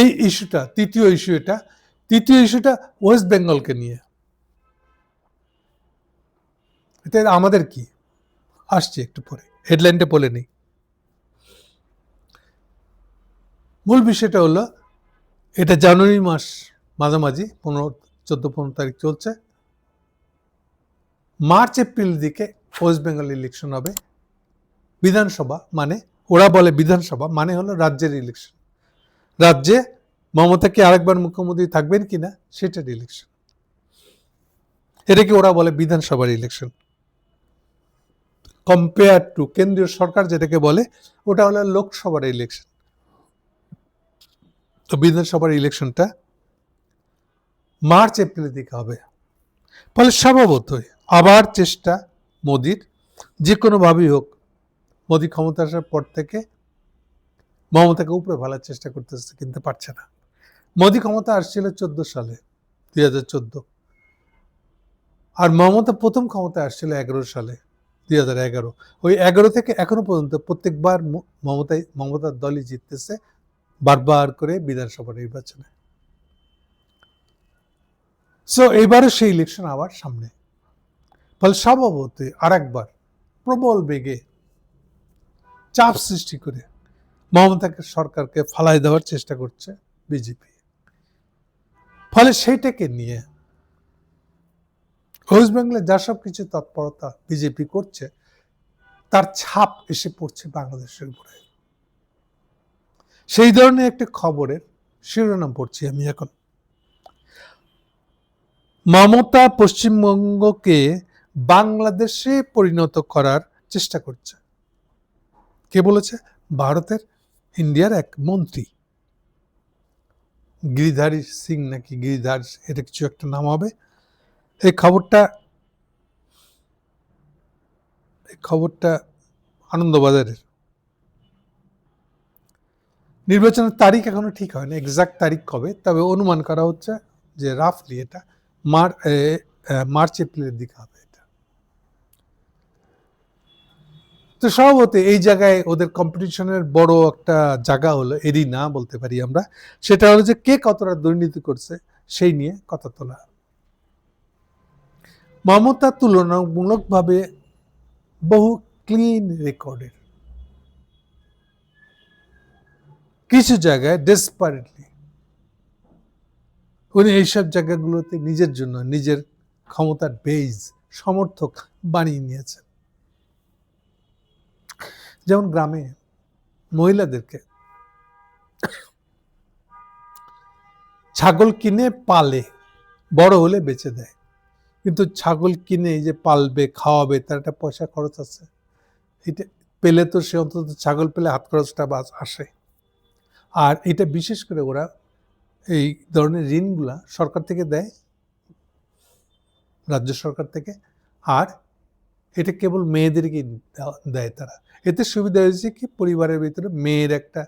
এই ইস্যুটা, তৃতীয় ইস্যু এটা, তৃতীয় ইস্যুটা ওয়েস্ট বেঙ্গলকে নিয়ে। এটা আমাদের কি? আসছে একটু পরে, হেডলাইনটা বলে নেই। মূল বিষয়টা হলো, এটা জানুয়ারি মাস মাঝামাঝি, পনেরো, চোদ্দ, পনেরো তারিখ চলছে। মার্চ, এপ্রিল দিকে ওয়েস্ট বেঙ্গল ইলেকশন হবে। বিধানসভা মানে ওরা বলে বিধানসভা মানে হলো রাজ্যের ইলেকশন রাজ্যে মমতা কি আরেকবার মুখ্যমন্ত্রী থাকবেন কিনা সেটার ইলেকশন এটাকে ওরা বলে বিধানসভার ইলেকশন কম্পেয়ার টু কেন্দ্রীয় সরকার যেটাকে বলে, ওটা হলো লোকসভার ইলেকশন তো বিধানসভার ইলেকশনটা মার্চ, এপ্রিলের দিকে হবে। ফলে স্বভাবতই আবার চেষ্টা মোদির, যে কোনোভাবেই হোক, মোদি ক্ষমতা আসার পর থেকে মমতাকে উপরে ফেলার চেষ্টা করতেছে, কিন্তু পারছে না। মোদি ক্ষমতা আসছিল চোদ্দ সালে, দুই হাজার চোদ্দ। আর মমতা প্রথম ক্ষমতা আসছিল এগারো সালে, দুই হাজার এগারো। ওই এগারো থেকে এখনও পর্যন্ত প্রত্যেকবার মমতাই, মমতার দলই জিততেছে বারবার করে বিধানসভা নির্বাচনে। সো এবারও সেই ইলেকশন আবার সামনে। ফলে স্বভাবতই আর একবার প্রবল বেগে চাপ সৃষ্টি করে মমতাকে সরকারকে ফালাই দেওয়ার চেষ্টা করছে বিজেপি। ফলে সেইটাকে নিয়ে ওয়েস্ট বেঙ্গলে যা সব কিছু তৎপরতা বিজেপি করছে, তার ছাপ এসে পড়ছে বাংলাদেশের উপরে। সেই ধরনের একটি খবরের শিরোনাম পড়ছি আমি এখন। মমতা পশ্চিমবঙ্গকে বাংলাদেশে পরিণত করার চেষ্টা করছে। কে বলেছে? ভারতের ইন্ডিয়ার এক মন্ত্রী। গিরিধারী সিং নাকি গিরিধার এটা কিছু একটা নাম হবে। এই খবরটা এই খবরটা আনন্দবাজারের। নির্বাচনের তারিখ এখনও ঠিক হয়নি এক্সাক্ট তারিখ কবে তবে অনুমান করা হচ্ছে যে রাফলি এটা মার এ, এ, মার্চ এপ্রিলের দিকে হবে এটা তো স্বভাবতই এই জায়গায় ওদের কম্পিটিশনের বড় একটা জায়গা হলো, এরই না বলতে পারি আমরা, সেটা হলো যে কে কতটা দুর্নীতি করছে সেই নিয়ে কথা তোলা। মমতা তুলনামূলকভাবে বহু ক্লিন রেকর্ডের কিছু জায়গায় ডেসপারেটলি উনি এইসব জায়গাগুলোতে নিজের জন্য নিজের ক্ষমতার বেজ সমর্থক বানিয়ে নিয়েছেন। যেমন গ্রামে মহিলাদেরকে ছাগল কিনে পালে, বড় হলে বেচে দেয়। কিন্তু ছাগল কিনে যে পালবে, খাওয়াবে, তার একটা পয়সা খরচ আছে। এটা পেলে তো সে অন্তত ছাগল পেলে হাত খরচটা বাস আসে। আর এটা বিশেষ করে ওরা এই ধরনের ঋণগুলা সরকার থেকে দেয়, রাজ্য সরকার থেকে। আর এটা কেবল মেয়েদেরকেই দেওয়া- দেয় তারা। এতে সুবিধা হয়েছে কি? পরিবারের ভিতরে মেয়ের একটা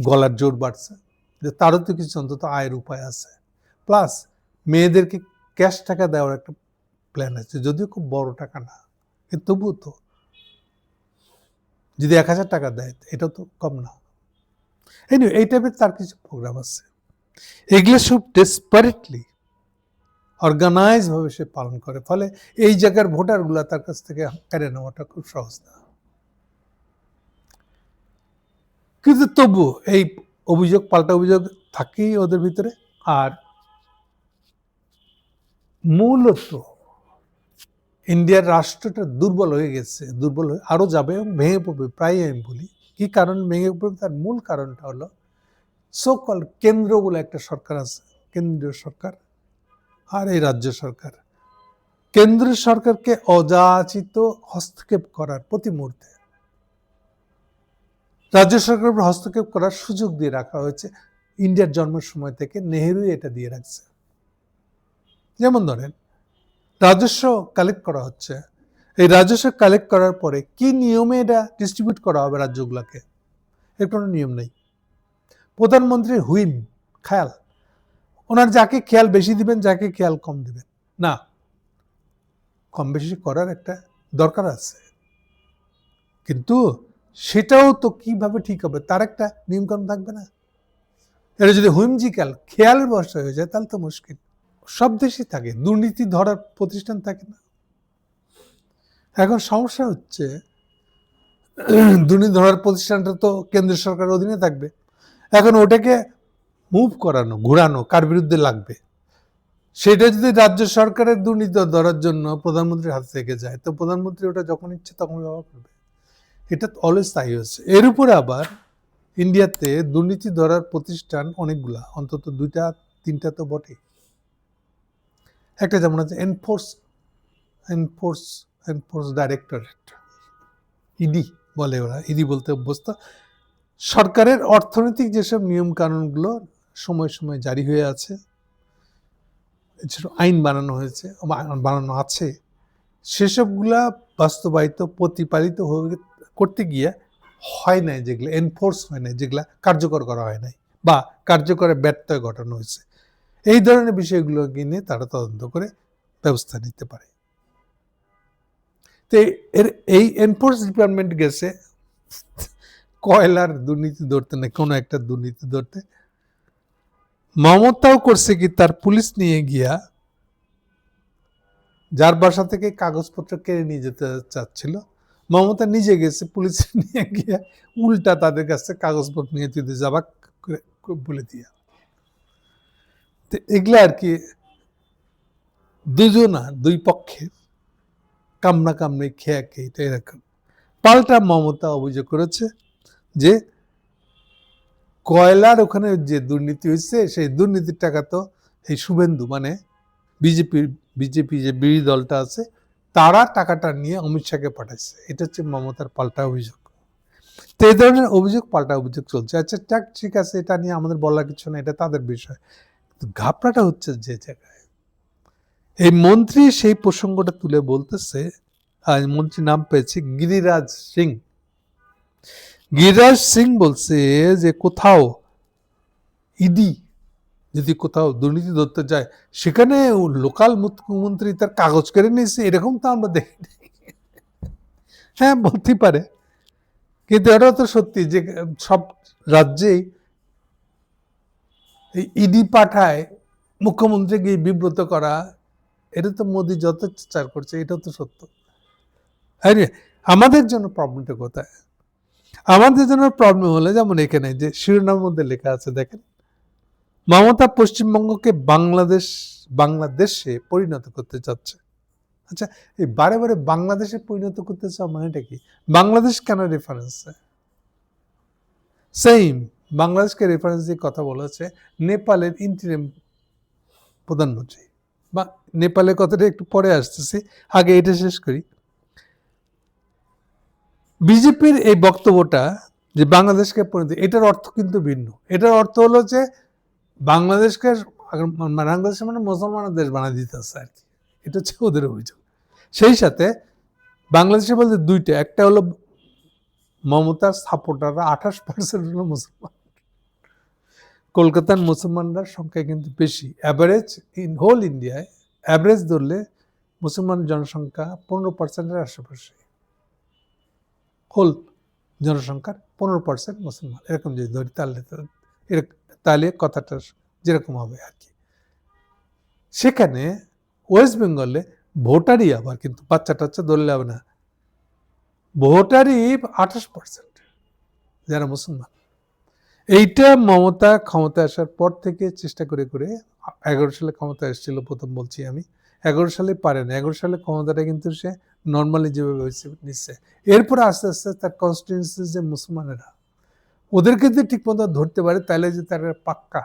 গলার জোর বাড়ছে। যে তারও তো কিছু অন্তত আয়ের উপায় আছে। প্লাস মেয়েদেরকে ক্যাশ টাকা দেওয়ার একটা প্ল্যান আছে। যদিও খুব বড় টাকা না তবুও তো। যদি এক হাজার টাকা দেয় এটা তো কম না। এনিও এই টাইপের তার কিছু প্রোগ্রাম আছে। এগুলো সব ডেসপারেটলি অর্গানাইজ ভাবে সে পালন করে। ফলে এই জায়গার ভোটারগুলা তার কাছ থেকে কেড়ে নেওয়াটা খুব সহজ না। কিন্তু তবু এই অভিযোগ, পাল্টা অভিযোগ থাকেই ওদের ভিতরে। আর মূলত ইন্ডিয়ার রাষ্ট্রটা দুর্বল হয়ে গেছে, দুর্বল হয়ে আরও যাবে এবং ভেঙে পড়বে প্রায় আমি বলি। কি কারণ ভেঙে পড়বে? তার মূল কারণটা হলো সকল কেন্দ্র বলে একটা সরকার আছে, কেন্দ্রীয় সরকার। আর এই রাজ্য সরকার। কেন্দ্রীয় সরকারকে অযাচিত হস্তক্ষেপ করার প্রতি মুহূর্তে রাজ্য সরকারের উপর হস্তক্ষেপ করার সুযোগ দিয়ে রাখা হয়েছে। ইন্ডিয়ার জন্মের সময় থেকে নেহেরু এটা দিয়ে রাখছে। যেমন ধরেন, রাজস্ব কালেক্ট করা হচ্ছে। এই রাজস্ব কালেক্ট করার পরে কি নিয়মে এটা ডিস্ট্রিবিউট করা হবে রাজ্যগুলোকে? এর কোনো নিয়ম নেই। প্রধানমন্ত্রীর হুইম, খেয়াল? ওনার যাকে খেয়াল বেশি দিবেন, যাকে খেয়াল কম দিবেন। না কম বেশি করার একটা দরকার আছে। কিন্তু সেটাও তো কীভাবে ঠিক হবে, তার একটা নিয়মকানুন থাকবে না। এটা যদি হুইমজিক্যাল খেয়াল বসা হয়ে যায়, তাহলে তো মুশকিল। সব দেশই থাকে, দুর্নীতি ধরার প্রতিষ্ঠান থাকে না। এখন সমস্যা হচ্ছে, দুর্নীতি ধরার প্রতিষ্ঠানটা তো কেন্দ্র সরকারের অধীনে থাকবে। এখন ওটাকে মুভ করানো, ঘোরানো, কার বিরুদ্ধে লাগবে? সেটা যদি রাজ্য সরকারের দুর্নীতি ধরার জন্য প্রধানমন্ত্রীর হাত থেকে যায়, তো প্রধানমন্ত্রী ওটা যখন ইচ্ছে তখন ব্যবহার করবে। এটা অলওয়েজ তাই হচ্ছে। এর উপরে আবার ইন্ডিয়াতে দুর্নীতি ধরার প্রতিষ্ঠান অনেকগুলা, অন্তত দুইটা, তিনটা তো বটে। একটা যেমন আছে enforce enforce enforce directorate ED বলে ওরা ইডি বলতে অভ্যস্ত। সরকারের অর্থনৈতিক যেসব নিয়ম কানুনগুলো সময় সময় জারি হয়ে আছে। আইন বানানো হয়েছে, বানানো আছে। সেসবগুলা বাস্তবায়িত, প্রতিপালিত করতে গিয়ে হয় নাই যেগুলো এনফোর্স হয় নাই, যেগুলা কার্যকর করা হয় নাই বা কার্যকরে ব্যত্যয় ঘটানো হয়েছে। এই ধরনের বিষয়গুলো নিয়ে তারা তদন্ত করে ব্যবস্থা নিতে পারে। তো এর, এই এনফোর্স ডিপার্টমেন্ট গেছে, কয়লার দুর্নীতি ধরতে না, কোনো একটা দুর্নীতি ধরতে মমতাও করছে কি, তার পুলিশ নিয়ে গিয়া যার বাসা থেকে কাগজপত্র কেড়ে নিয়ে যেতে চাচ্ছিল। মমতা নিজে গেছে, পুলিশ নিয়ে গিয়া উল্টা তাদের কাছে কাগজপত্র নিয়ে তুই যাবা বলে দিয়া। তো এগুলা আর কি, দুজনা, দুই পক্ষের কামনা কামনে খেয়া খেয়ে এরকম। পাল্টা মমতা অভিযোগ করেছে যে কয়লার ওখানে যে দুর্নীতি হয়েছে, সেই দুর্নীতির টাকা তো এই শুভেন্দু মানে বিজেপির বিজেপি যে বিরোধী দলটা আছে, তারা টাকাটা নিয়ে অমিত শাহকে পাঠাইছে। এটা হচ্ছে মমতার পাল্টা অভিযোগ। তো এই ধরনের অভিযোগ, পাল্টা অভিযোগ চলছে। আচ্ছা যাক, ঠিক আছে, এটা নিয়ে আমাদের বলার কিছু না এটা তাদের বিষয়। ঘাপড়াটা হচ্ছে যে জায়গায়, এই মন্ত্রী সেই প্রসঙ্গটা তুলে বলতেছে আর মন্ত্রী নাম পেয়েছে গিরিরাজ সিং। গিরিরাজ সিং বলছে যে কোথাও ইডি, যদি কোথাও দুর্নীতি ধরতে যায়, সেখানে লোকাল মুখ্যমন্ত্রী তার কাগজ কেড়ে নিয়েছে, এরকম তো আমরা দেখি হ্যাঁ বলতে পারে। কিন্তু এটা তো সত্যি যে সব রাজ্যেই ইডি পাঠায় মুখ্যমন্ত্রীকে বিব্রত করা, এটা তো মোদি যত চার করছে, এটাও তো সত্য। আমাদের জন্য প্রবলেমটা কোথায়? আমাদের জন্য প্রবলেম হলে যেমন এখানে যে শিরোনামের মধ্যে লেখা আছে, দেখেন। মমতা পশ্চিমবঙ্গকে বাংলাদেশ, বাংলাদেশে পরিণত করতে চাচ্ছে। আচ্ছা এই বারে বারে বাংলাদেশে পরিণত করতে চাওয়া মানেটা কি? বাংলাদেশ কেন রেফারেন্স সেম বাংলাদেশকে রেফারেন্স দিয়ে কথা বলেছে নেপালের ইন্টারিম প্রধানমন্ত্রী। বা নেপালের কথাটা একটু পরে আসতেছি, আগে এটা শেষ করি। বিজেপির এই বক্তব্যটা যে বাংলাদেশকে পরিণত, এটার অর্থ কিন্তু ভিন্ন। এটার অর্থ হলো যে বাংলাদেশকে বাংলাদেশ মানে মুসলমানের দেশ বানিয়ে দিতেছে আর কি। এটা হচ্ছে ওদের অভিযোগ। সেই সাথে বাংলাদেশে বলতে দুইটা, একটা হলো মমতার সাপোর্টাররা আঠাশ পার্সেন্ট হলো মুসলমান। কলকাতার মুসলমানরা সংখ্যা কিন্তু বেশি। অ্যাভারেজ ইন হোল ইন্ডিয়ায় অ্যাভারেজ ধরলে মুসলমান জনসংখ্যা পনেরো পার্সেন্টের আশেপাশে। হোল জনসংখ্যার পনেরো পার্সেন্ট মুসলমান। এরকম যদি ধরি তাহলে তাহলে কথাটা যেরকম হবে আর কি। সেখানে ওয়েস্ট বেঙ্গলে ভোটারই আবার কিন্তু বাচ্চা টাচ্চা ধরলে হবে না। ভোটারই আঠাশ পার্সেন্ট যারা মুসলমান। এইটা মমতা ক্ষমতা আসার পর থেকে চেষ্টা করে করে এগারো সালে ক্ষমতা এসেছিল, প্রথম বলছি আমি। এগারো সালে পারে না। এগারো সালে ক্ষমতাটা কিন্তু সে নর্মালি যেভাবে হয়েছে, নিচ্ছে। এরপরে আস্তে আস্তে তার কনস্টিটিউন্সি যে মুসলমানেরা, ওদেরকে যদি ঠিকমতো ধরতে পারে, তাহলে যে তার পাক্কা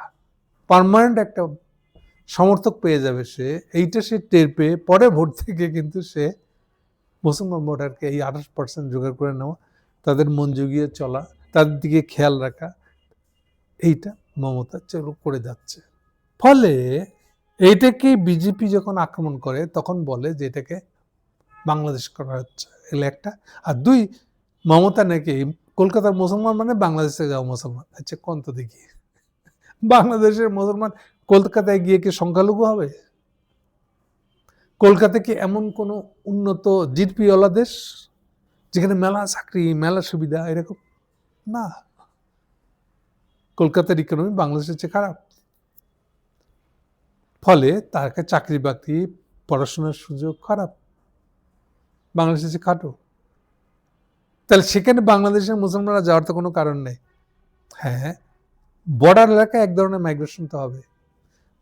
পার্মানেন্ট একটা সমর্থক পেয়ে যাবে সে, এইটা সে টের পেয়ে পরে ভোট থেকে কিন্তু সে মুসলমান ভোটারকে এই আঠাশ পার্সেন্ট জোগাড় করে নেওয়া, তাদের মন জুগিয়ে চলা তাদের দিকে খেয়াল রাখা, এইটা মমতা চলো করে যাচ্ছে। ফলে এইটাকে বিজেপি যখন আক্রমণ করে, তখন বলে যে এটাকে বাংলাদেশ করা হচ্ছে এগুলো একটা। আর দুই, মমতা নাকি কলকাতার মুসলমান মানে বাংলাদেশে যাওয়া মুসলমান। আচ্ছা কোন তো দেখি। বাংলাদেশের মুসলমান কলকাতায় গিয়ে কি সংখ্যালঘু হবে? কলকাতা কি এমন কোনো উন্নত জিডিপিওয়ালা দেশ যেখানে মেলা চাকরি, মেলা সুবিধা, এরকম? না। কলকাতার ইকোনমি বাংলাদেশের চেয়ে খারাপ। ফলে তাকে চাকরি বাকরি পড়াশোনার সুযোগ খারাপ। বাংলাদেশের চেয়ে খাটো তাহলে সেখানে বাংলাদেশের মুসলমানরা যাওয়ার তো কোনো কারণ নেই। হ্যাঁ বর্ডার এলাকায় এক ধরনের মাইগ্রেশন তো হবে।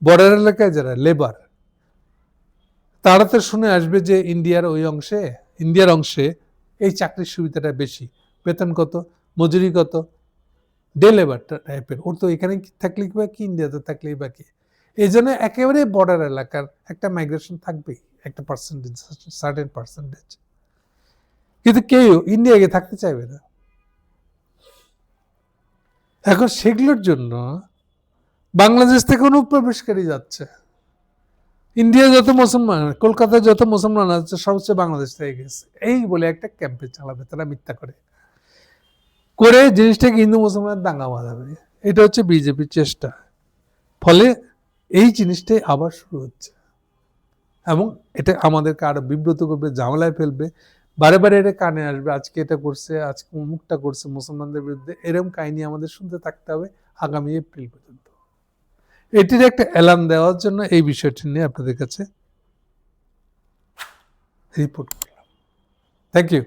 বর্ডার এলাকায় যারা লেবার তারা তো শুনে আসবে যে ইন্ডিয়ার ওই অংশে, ইন্ডিয়ার অংশে এই চাকরির সুবিধাটা বেশি। বেতন কত, মজুরি কত? ডে লেবার টাইপের ওর তো এখানে থাকলেই বা কি, ইন্ডিয়াতে থাকলেই বা কি। এই জন্য একেবারে বর্ডার এলাকার একটা মাইগ্রেশন থাকবেই। একটা পার্সেন্টেজ সার্টেন পার্সেন্টেজ কিন্তু কেউ ইন্ডিয়াকে থাকতে চাইবে না। এখন সেগুলোর জন্য বাংলাদেশ থেকে অনুপ্রবেশকারী যাচ্ছে। ইন্ডিয়া যত মুসলমান, কলকাতায় যত মুসলমান আছে সব হচ্ছে বাংলাদেশ থেকে গেছে। এই বলে একটা ক্যাম্পে চালাবে, তারা মিথ্যা করে। করে জিনিসটাকে হিন্দু মুসলমান দাঙ্গা বাঁধাবে। এটা হচ্ছে বিজেপির চেষ্টা। ফলে এই জিনিসটাই আবার শুরু হচ্ছে। এবং এটা আমাদেরকে আরও বিব্রত করবে, ঝামেলায় ফেলবে। বারে বারে এটা কানে আসবে, আজকে এটা করছে, আজকে মুখটা করছে, মুসলমানদের বিরুদ্ধে। এরকম কাহিনী আমাদের শুনতে থাকতে হবে আগামী এপ্রিল পর্যন্ত। এটির একটা অ্যালার্ম দেওয়ার জন্য এই বিষয়টি নিয়ে আপনাদের কাছে রিপোর্ট করলাম। Thank you